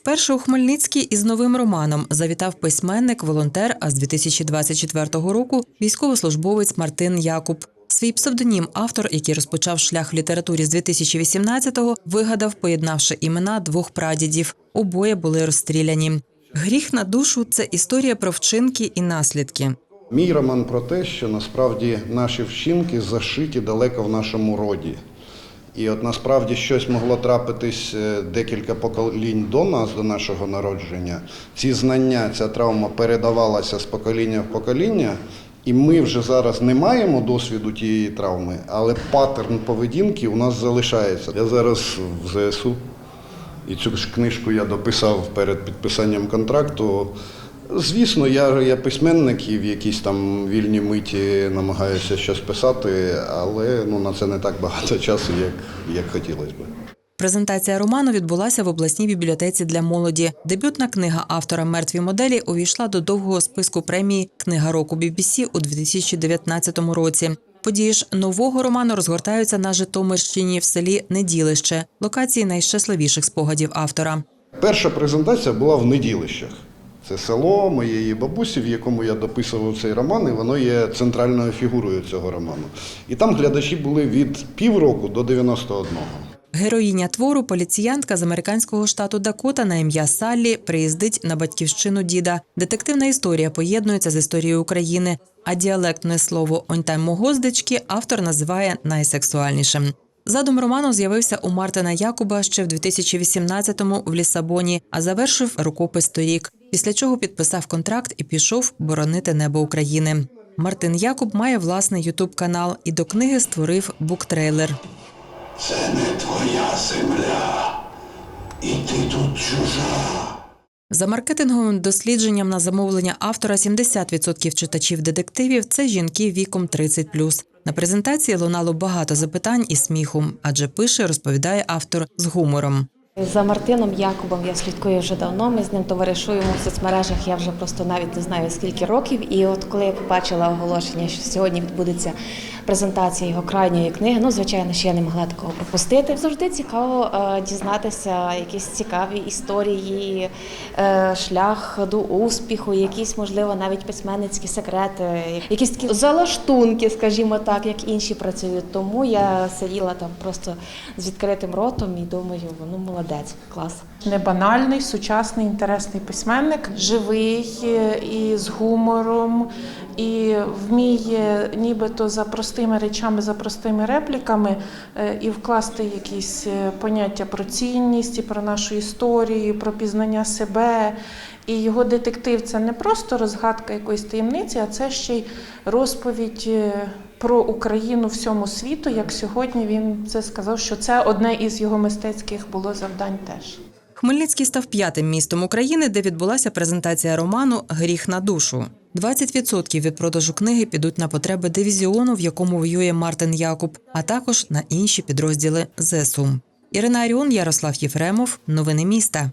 Вперше у Хмельницький із новим романом завітав письменник, волонтер, а з 2024 року військовослужбовець Мартин Якуб. Свій псевдонім автор, який розпочав шлях в літературі з 2018-го, вигадав, поєднавши імена двох прадідів. Обоє були розстріляні. Гріх на душу це історія про вчинки і наслідки. Мій роман про те, що насправді наші вчинки зашиті далеко в нашому роді. І от насправді щось могло трапитись е, декілька поколінь до нас, до нашого народження. Ці знання, ця травма передавалася з покоління в покоління, і ми вже зараз не маємо досвіду тієї травми, але паттерн поведінки у нас залишається. Я зараз в ЗСУ, і цю ж книжку я дописав перед підписанням контракту. Звісно, я, я письменник і в якійсь там вільній миті намагаюся щось писати, але ну, на це не так багато часу, як, як хотілося б. Презентація роману відбулася в обласній бібліотеці для молоді. Дебютна книга автора Мертві моделі увійшла до довгого списку премії Книга року BBC у 2019 році. Події ж нового роману розгортаються на Житомирщині в селі Неділище, локації найщасливіших спогадів автора. Перша презентація була в Неділищах. Це село моєї бабусі, в якому я дописував цей роман, і воно є центральною фігурою цього роману. І там глядачі були від півроку до 91. Героїня твору, поліціянтка з американського штату Дакота на ім'я Саллі, приїздить на батьківщину діда. Детективна історія поєднується з історією України, а діалектне слово Оньтаймогоздечки автор називає найсексуальнішим. Задум роману з'явився у Мартина Якуба ще в 2018-му в Лісабоні, а завершив рукопис торік, після чого підписав контракт і пішов боронити небо України. Мартин Якуб має власний ютуб канал і до книги створив буктрейлер. Це не твоя земля, і ти тут чужа. За маркетинговим дослідженням на замовлення автора 70% читачів детективів це жінки віком 30+. На презентації лунало багато запитань і сміху, адже пише, розповідає автор з гумором. За Мартином Якубом я слідкую вже давно. Ми з ним товаришуємо в соцмережах. Я вже просто навіть не знаю скільки років. І от коли я побачила оголошення, що сьогодні відбудеться презентація його крайньої книги, ну звичайно, що я не могла такого пропустити. Завжди цікаво е, дізнатися якісь цікаві історії, е, шлях до успіху, якісь можливо навіть письменницькі секрети, якісь такі залаштунки, скажімо так, як інші працюють. Тому я сиділа там просто з відкритим ротом і думаю, ну молодець, клас. Небанальний, сучасний, інтересний письменник, живий е, і з гумором, і вміє нібито за простими речами, за простими репліками е, і вкласти якісь е, поняття про цінність, і про нашу історію, про пізнання себе. І його детектив це не просто розгадка якоїсь таємниці, а це ще й розповідь е, про Україну всьому світу. Як сьогодні він це сказав, що це одне із його мистецьких було завдань теж. Хмельницький став п'ятим містом України, де відбулася презентація роману Гріх на душу. 20% від продажу книги підуть на потреби дивізіону, в якому воює Мартин Якуб, а також на інші підрозділи ЗСУ. Ірина Аріон, Ярослав Єфремов. Новини міста.